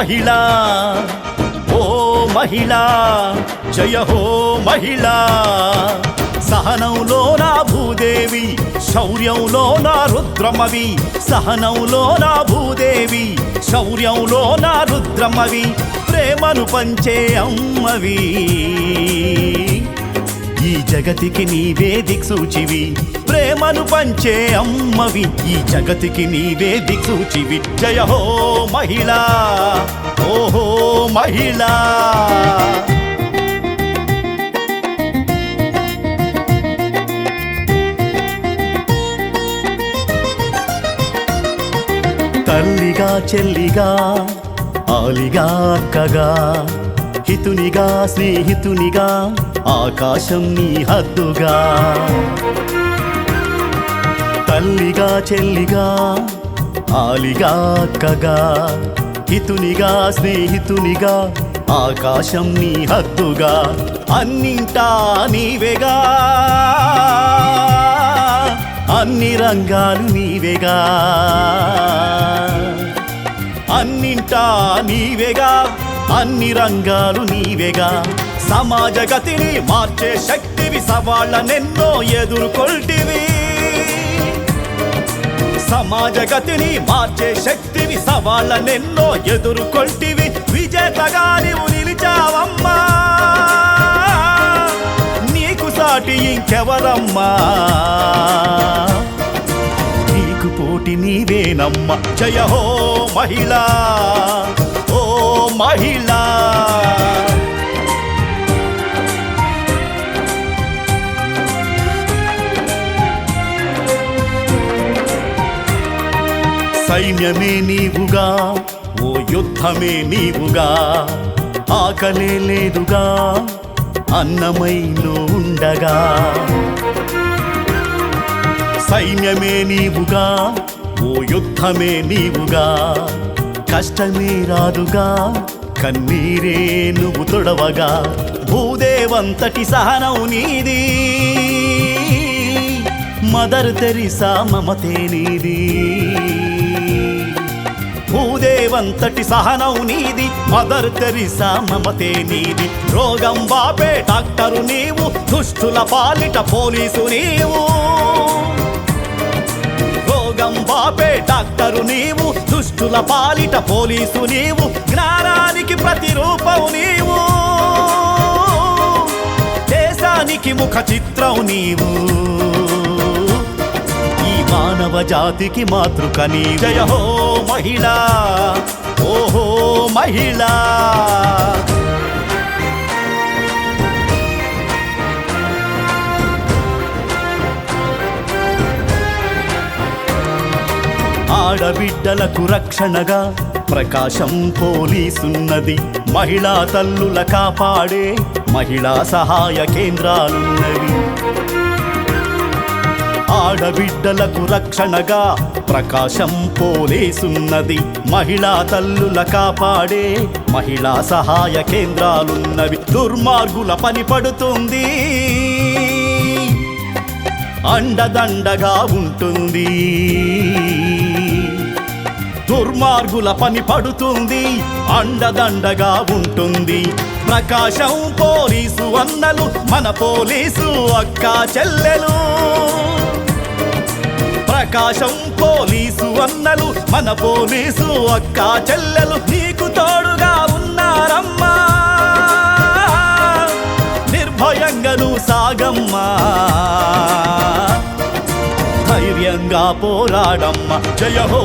మహిళ ఓ మహిళ జయ హో మహిళ. సహనంలో నా భూదేవి శౌర్యంలో నా రుద్రమవి. సహనంలో నా భూదేవి శౌర్యంలో నా రుద్రమవి. ప్రేమను పంచే అమ్మవి. ఈ జగతికి నీవే దిక్సూచివి. ప్రేమను పంచే అమ్మవి ఈ జగతికి నీవే దిక్సూచివి. జయ హో మహిళా ఓహో మహిళా. తల్లిగా చెల్లిగా ఆలిగా అక్కగా హితునిగా స్నేహితునిగా ఆకాశం నీ హద్దుగా. తల్లిగా చెల్లిగా ఆలిగా అక్కగా. హితునిగా స్నేహితునిగా ఆకాశం నీ హద్దుగా. అన్నింటా నీవేగా. అన్ని రంగాలు నీవేగా. అన్నింటా నీవేగా. అన్ని రంగాలు నీవేగా. సమాజ గతిని మార్చే శక్తివి సవాళ్ళనెన్నో ఎదుర్కొల్టివి సమాజ గతిని మార్చే శక్తివి సవాళ్ళనెన్నో ఎదుర్కొల్టివి విజేతగా నీవు నిలిచావమ్మా. నీకు సాటి ఇంకెవరమ్మా. నీకు పోటీ నీవేనమ్మ. జయ హో మహిళా. ఓ మహిళ. సైన్యమే నీవుగా ఓ యుద్ధమే నీవుగా ఆకలే లేదుగా అన్నమైలో ఉండగా. సైన్యమే నీవుగా ఓ యుద్ధమే నీవుగా కష్టమే రాదుగా కన్నీరే నువ్వు తొడవగా భూదేవంతటి సహనం నీది. మదర్ తెరిసా మమతే నీది. భూదేవంతటి సహనం నీది మదర్ తెరిసా మమతే నీది. రోగం బాపే డాక్టరు నీవు దుష్టుల పాలిట పోలీసు నీవు. రోగం బాపే డాక్టరు నీవు. దుష్టుల పాలిట పోలీసు నీవు. జ్ఞానానికి ప్రతిరూపం నీవు. దేశానికి ముఖ చిత్రం నీవు. ఈ మానవ జాతికి మాతృక నీ జయ హో మహిళా ఓహో మహిళా. ఆడబిడ్డలకు రక్షణగా ప్రకాశం పోలీసున్నది. మహిళా తల్లుల కాపాడే మహిళా సహాయ కేంద్రాలున్నవి. ఆడబిడ్డలకు రక్షణగా ప్రకాశం పోలీసున్నది. మహిళా తల్లుల కాపాడే మహిళా సహాయ కేంద్రాలున్నవి. దుర్మార్గుల పని పడుతుంది. అండదండగా ఉంటుంది. దుర్మార్గుల పని పడుతుంది అండదండగా ఉంటుంది. ప్రకాశం పోలీసు అన్నలు మన పోలీసు అక్క చెల్లెలు. ప్రకాశం పోలీసు అన్నలు మన పోలీసు అక్క చెల్లెలు నీకు తోడుగా ఉన్నారమ్మా. నిర్భయంగా నువ్వు సాగమ్మా. ధైర్యంగా పోరాడమ్మ. జయ హో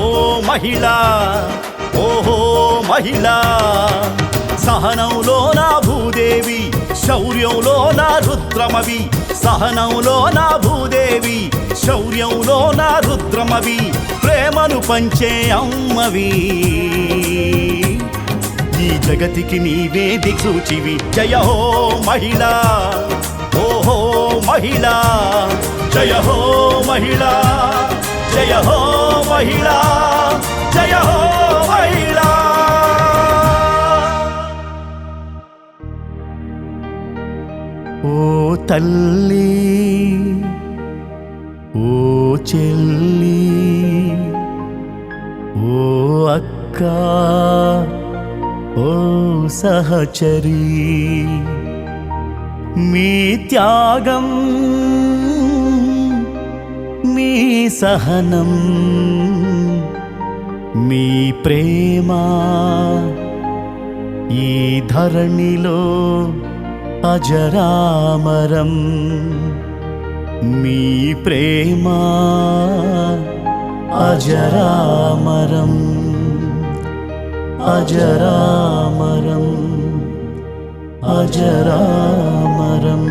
మహిళ ఓహో మహిళ. సహనంలో నా భూదేవి శౌర్యంలో నా రుద్రమవి. సహనంలో నా భూదేవి శౌర్యంలో నా రుద్రమవి. ప్రేమను పంచే అమ్మవి. ఈ జగతికి నీవే దిక్సూచివి. జయ హో మహిళ ఓహో మహిళ. జయ హో మహిళా జయ హో మహిళా జయ హో మహిళా. ఓ తల్లి ఓ చెల్లి ఓ అక్క ఓ సహచరి. మీ త్యాగం మీ సహనం మీ ప్రేమ ఈ ధరణిలో అజరామరం. మీ ప్రేమ అజరామరం అజరామరం అజరామరం.